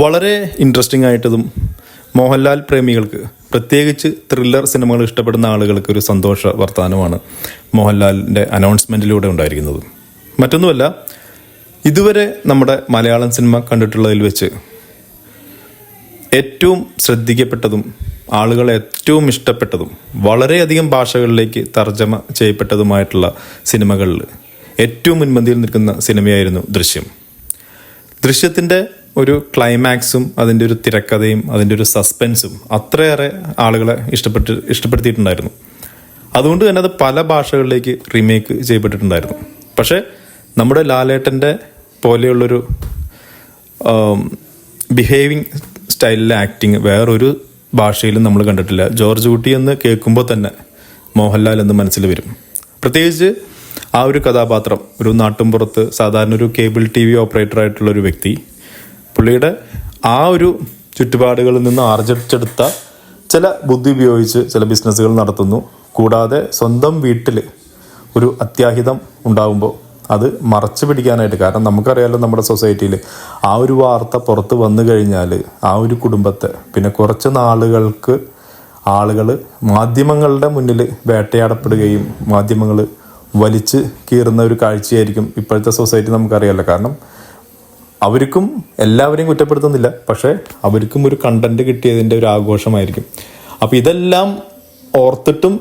വളരെ ഇൻട്രസ്റ്റിംഗ് ആയിട്ടതും മോഹൻലാൽ പ്രേമികൾക്ക് പ്രത്യേകിച്ച് ത്രില്ലർ സിനിമകൾ ഇഷ്ടപ്പെടുന്ന ആളുകൾക്ക് ഒരു സന്തോഷ വർത്തമാനമാണ് മോഹൻലാലിന്റെ അനൗൺസ്മെന്റിലൂടെ ഉണ്ടായിരിക്കുന്നത്. മറ്റൊന്നുമല്ല ഇതുവരെ നമ്മുടെ മലയാളം സിനിമ കണ്ടിട്ടുള്ളതിൽ വെച്ച് ഏറ്റവും ശ്രദ്ധിക്കപ്പെട്ടതും ആളുകൾ ഏറ്റവും ഇഷ്ടപ്പെട്ടതും വളരെയധികം ഭാഷകളിലേക്ക് തർജമ ചെയ്യപ്പെട്ടതുമായിട്ടുള്ള സിനിമകളിൽ ഏറ്റവും മുൻപന്തിയിൽ നിൽക്കുന്ന സിനിമയായിരുന്നു ദൃശ്യം. ദൃശ്യത്തിന്റെ ഒരു ക്ലൈമാക്സും അതിന്റെ ഒരു തിരക്കഥയും അതിന്റെ ഒരു സസ്പെൻസും അത്രയേറെ ആളുകളെ ഇഷ്ടപ്പെട്ട് ഇഷ്ടപ്പെടുത്തിയിട്ടുണ്ടായിരുന്നു. അതുകൊണ്ട് തന്നെ അത് പല ഭാഷകളിലേക്ക് റീമേക്ക് ചെയ്യപ്പെട്ടിട്ടുണ്ടായിരുന്നു. പക്ഷേ നമ്മുടെ ലാലേട്ടന്റെ പോലെയുള്ളൊരു ബിഹേവിങ് സ്റ്റൈലിലെ ആക്ടിങ് വേറൊരു ഭാഷയിലും നമ്മൾ കണ്ടിട്ടില്ല. ജോർജ് കുട്ടി എന്ന് കേൾക്കുമ്പോൾ തന്നെ മോഹൻലാൽ എന്ന് മനസ്സിൽ വരും. പ്രത്യേകിച്ച് ആ ഒരു കഥാപാത്രം ഒരു നാട്ടുംപുറത്ത് സാധാരണ ഒരു കേബിൾ ടി വി ഓപ്പറേറ്റർ ആയിട്ടുള്ള ഒരു വ്യക്തി പുള്ളിയുടെ ആ ഒരു ചുറ്റുപാടുകളിൽ നിന്ന് ആർജിച്ചെടുത്ത ചില ബുദ്ധി ഉപയോഗിച്ച് ചില ബിസിനസ്സുകൾ നടത്തുന്നു. കൂടാതെ സ്വന്തം വീട്ടിൽ ഒരു അത്യാഹിതം ഉണ്ടാകുമ്പോൾ അത് മറച്ചു പിടിക്കാനായിട്ട് കാരണം നമുക്കറിയാലോ നമ്മുടെ സൊസൈറ്റിയിൽ ആ ഒരു വാർത്ത പുറത്ത് വന്നു കഴിഞ്ഞാൽ ആ ഒരു കുടുംബത്തെ പിന്നെ കുറച്ച് നാളുകൾക്ക് ആളുകൾ മാധ്യമങ്ങളുടെ മുന്നിൽ വേട്ടയാടപ്പെടുകയും മാധ്യമങ്ങൾ വലിച്ച് കീറുന്ന ഒരു കാഴ്ചയായിരിക്കും ഇപ്പോഴത്തെ സൊസൈറ്റി നമുക്കറിയാമല്ലോ കാരണം അവർക്കും എല്ലാവരെയും കുറ്റപ്പെടുത്തുന്നില്ല. പക്ഷേ അവർക്കും ഒരു കണ്ടന്റ് കിട്ടിയതിന്റെ ഒരു ആഘോഷമായിരിക്കും. അപ്പോൾ ഇതെല്ലാം ഓർത്തിട്ടും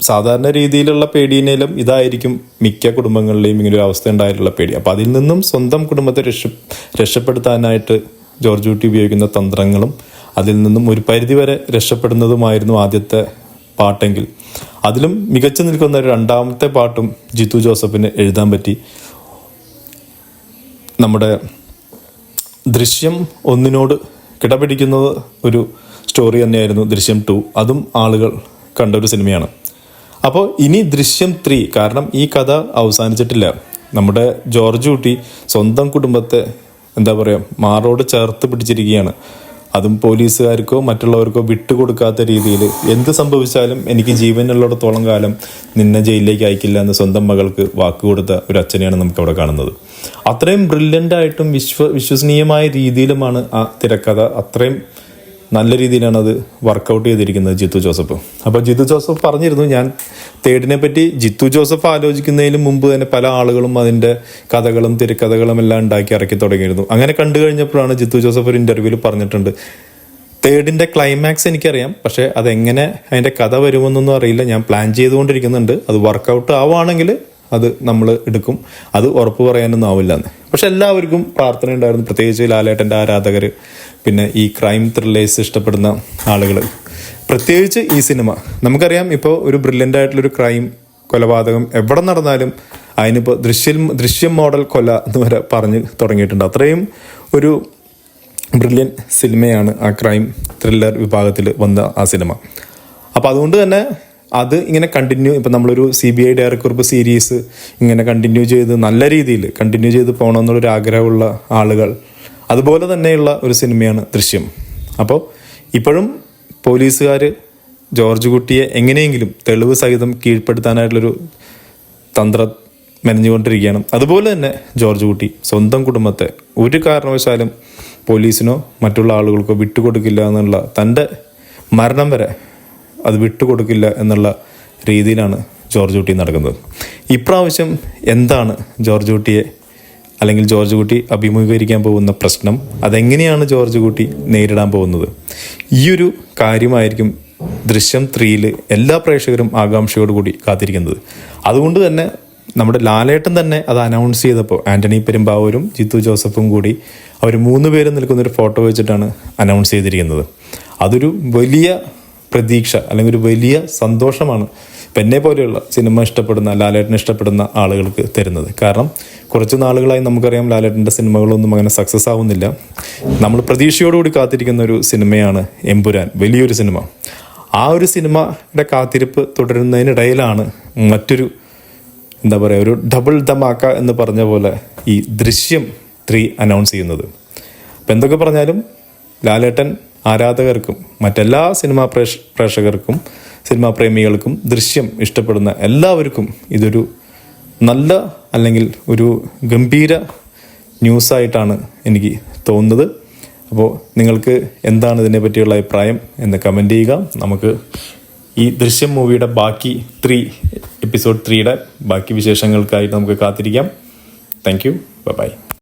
സാധാരണ രീതിയിലുള്ള പേടിയിനേലും ഇതായിരിക്കും മിക്ക കുടുംബങ്ങളിലെയും ഇങ്ങനെ ഒരു അവസ്ഥ ഉണ്ടായിട്ടുള്ള പേടി. അപ്പോൾ അതിൽ നിന്നും സ്വന്തം കുടുംബത്തെ രക്ഷ രക്ഷപ്പെടുത്താനായിട്ട് ജോർജ് കുട്ടി ഉപയോഗിക്കുന്ന തന്ത്രങ്ങളും അതിൽ നിന്നും ഒരു പരിധിവരെ രക്ഷപ്പെടുന്നതുമായിരുന്നു ആദ്യത്തെ പാട്ടെങ്കിൽ. അതിലും മികച്ചു നിൽക്കുന്ന ഒരു രണ്ടാമത്തെ പാട്ടും ജിത്തു ജോസഫിന് എഴുതാൻ പറ്റി. നമ്മുടെ ദൃശ്യം ഒന്നിനോട് കിടപിടിക്കുന്നത് ഒരു സ്റ്റോറി തന്നെയായിരുന്നു ദൃശ്യം ടു അതും ആളുകൾ കണ്ട ഒരു സിനിമയാണ് അപ്പോൾ ഇനി ദൃശ്യം ത്രീ കാരണം ഈ കഥ അവസാനിച്ചിട്ടില്ല. നമ്മുടെ ജോർജ് കുട്ടി സ്വന്തം കുടുംബത്തെ എന്താ പറയുക മാറോട് ചേർത്ത് പിടിച്ചിരിക്കുകയാണ്. അതും പോലീസുകാർക്കോ മറ്റുള്ളവർക്കോ വിട്ടുകൊടുക്കാത്ത രീതിയിൽ എന്ത് സംഭവിച്ചാലും എനിക്ക് ജീവനുള്ളിടത്തോളം കാലം നിന്നെ ജയിലിലേക്ക് അയക്കില്ല എന്ന് സ്വന്തം മകൾക്ക് വാക്ക് കൊടുത്ത ഒരു അച്ഛനെയാണ് നമുക്ക് അവിടെ കാണുന്നത്. അത്രയും ബ്രില്യന്റ് ആയിട്ടും വിശ്വ വിശ്വസനീയമായ രീതിയിലുമാണ് ആ തിരക്കഥ. അത്രയും നല്ല രീതിയിലാണ് അത് വർക്കൗട്ട് ചെയ്തിരിക്കുന്നത് ജിത്തു ജോസഫ്. അപ്പോൾ ജിത്തു ജോസഫ് പറഞ്ഞിരുന്നു ഞാൻ തേടിനെ പറ്റി ജിത്തു ജോസഫ് ആലോചിക്കുന്നതിന് മുമ്പ് തന്നെ പല ആളുകളും അതിന്റെ കഥകളും തിരക്കഥകളും എല്ലാം ഉണ്ടാക്കി ഇറക്കി തുടങ്ങിയിരുന്നു. അങ്ങനെ കണ്ടു കഴിഞ്ഞപ്പോഴാണ് ജിത്തു ജോസഫ് ഒരു ഇന്റർവ്യൂവിൽ പറഞ്ഞിട്ടുണ്ട്. തേർഡിന്റെ ക്ലൈമാക്സ് എനിക്കറിയാം. പക്ഷേ അതെങ്ങനെ അതിന്റെ കഥ വരുമെന്നൊന്നും അറിയില്ല. ഞാൻ പ്ലാൻ ചെയ്തുകൊണ്ടിരിക്കുന്നുണ്ട്. അത് വർക്കൗട്ട് ആവുകയാണെങ്കിൽ അത് നമ്മൾ എടുക്കും. അത് ഉറപ്പ് പറയാനൊന്നും ആവില്ല എന്ന്. പക്ഷെ എല്ലാവർക്കും പ്രാർത്ഥന ഉണ്ടായിരുന്നു. പ്രത്യേകിച്ച് ലാലേട്ടന്റെ ആരാധകർ പിന്നെ ഈ ക്രൈം ത്രില്ലേഴ്സ് ഇഷ്ടപ്പെടുന്ന ആളുകൾ പ്രത്യേകിച്ച് ഈ സിനിമ നമുക്കറിയാം ഇപ്പോൾ ഒരു ബ്രില്യന്റ് ആയിട്ടുള്ളൊരു ക്രൈം കൊലപാതകം എവിടെ നടന്നാലും അതിനിപ്പോൾ ദൃശ്യം ദൃശ്യം മോഡൽ കൊല എന്ന് വരെ പറഞ്ഞ് തുടങ്ങിയിട്ടുണ്ട്. അത്രയും ഒരു ബ്രില്യൻ സിനിമയാണ് ആ ക്രൈം ത്രില്ലർ വിഭാഗത്തിൽ വന്ന ആ സിനിമ അപ്പോൾ അതുകൊണ്ട് തന്നെ അത് ഇങ്ങനെ കണ്ടിന്യൂ ഇപ്പം നമ്മളൊരു സി ബി ഐ ഡയറക്കുറിപ്പ് സീരീസ് ഇങ്ങനെ കണ്ടിന്യൂ ചെയ്ത് നല്ല രീതിയിൽ കണ്ടിന്യൂ ചെയ്ത് പോകണമെന്നുള്ളൊരു ആഗ്രഹമുള്ള ആളുകൾ അതുപോലെ തന്നെയുള്ള ഒരു സിനിമയാണ് ദൃശ്യം. അപ്പോൾ ഇപ്പോഴും പോലീസുകാർ ജോർജ് കുട്ടിയെ എങ്ങനെയെങ്കിലും തെളിവ് സഹിതം കീഴ്പ്പെടുത്താനായിട്ടുള്ളൊരു തന്ത്രം മെനഞ്ഞുകൊണ്ടിരിക്കുകയാണ്. അതുപോലെ തന്നെ ജോർജ് കുട്ടി സ്വന്തം കുടുംബത്തെ ഒരു കാരണവശാലും പോലീസിനോ മറ്റുള്ള ആളുകൾക്കോ വിട്ടുകൊടുക്കില്ല എന്നുള്ള തന്റെ മരണം വരെ അത് വിട്ടുകൊടുക്കില്ല എന്നുള്ള രീതിയിലാണ് ജോർജ് കുട്ടി നടക്കുന്നത്. ഇപ്രാവശ്യം എന്താണ് ജോർജ് കുട്ടിയെ അല്ലെങ്കിൽ ജോർജ് കുട്ടി അഭിമുഖീകരിക്കാൻ പോകുന്ന പ്രശ്നം അതെങ്ങനെയാണ് ജോർജ് കുട്ടി നേരിടാൻ പോകുന്നത്? ഈയൊരു കാര്യമായിരിക്കും ദൃശ്യം ത്രീയിൽ എല്ലാ പ്രേക്ഷകരും ആകാംക്ഷയോടുകൂടി കാത്തിരിക്കുന്നത്. അതുകൊണ്ട് തന്നെ നമ്മുടെ ലാലേട്ടൻ തന്നെ അത് അനൗൺസ് ചെയ്തപ്പോൾ ആന്റണി പെരുമ്പാവൂരും ജിത്തു ജോസഫും കൂടി അവർ മൂന്ന് പേരും നിൽക്കുന്ന ഒരു ഫോട്ടോ വെച്ചിട്ടാണ് അനൗൺസ് ചെയ്തിരിക്കുന്നത്. അതൊരു വലിയ പ്രതീക്ഷ അല്ലെങ്കിൽ ഒരു വലിയ സന്തോഷമാണ് ഇപ്പം എന്നെ പോലെയുള്ള സിനിമ ഇഷ്ടപ്പെടുന്ന ലാലേട്ടനെ ഇഷ്ടപ്പെടുന്ന ആളുകൾക്ക് തരുന്നത്. കാരണം കുറച്ച് നാളുകളായി നമുക്കറിയാം ലാലേട്ടന്റെ സിനിമകളൊന്നും അങ്ങനെ സക്സസ് ആവുന്നില്ല. നമ്മൾ പ്രതീക്ഷയോടുകൂടി കാത്തിരിക്കുന്ന ഒരു സിനിമയാണ് എമ്പുരാൻ. വലിയൊരു സിനിമ. ആ ഒരു സിനിമയുടെ കാത്തിരിപ്പ് തുടരുന്നതിനിടയിലാണ് മറ്റൊരു എന്താ പറയുക ഒരു ഡബിൾ ധമാക്ക എന്ന് പറഞ്ഞ പോലെ ഈ ദൃശ്യം ത്രീ അനൗൺസ് ചെയ്യുന്നത്. അപ്പം എന്തൊക്കെ പറഞ്ഞാലും ലാലേട്ടൻ ആരാധകർക്കും മറ്റെല്ലാ സിനിമാ പ്രേക്ഷ പ്രേക്ഷകർക്കും സിനിമാ പ്രേമികൾക്കും ദൃശ്യം ഇഷ്ടപ്പെടുന്ന എല്ലാവർക്കും ഇതൊരു നല്ല അല്ലെങ്കിൽ ഒരു ഗംഭീര ന്യൂസായിട്ടാണ് എനിക്ക് തോന്നുന്നത്. അപ്പോൾ നിങ്ങൾക്ക് എന്താണ് ഇതിനെ പറ്റിയുള്ള അഭിപ്രായം എന്ന് കമന്റ് ചെയ്യുക. നമുക്ക് ഈ ദൃശ്യം മൂവിയുടെ ബാക്കി ത്രീ എപ്പിസോഡ് ത്രീയുടെ ബാക്കി വിശേഷങ്ങൾക്കായിട്ട് നമുക്ക് കാത്തിരിക്കാം. Thank you by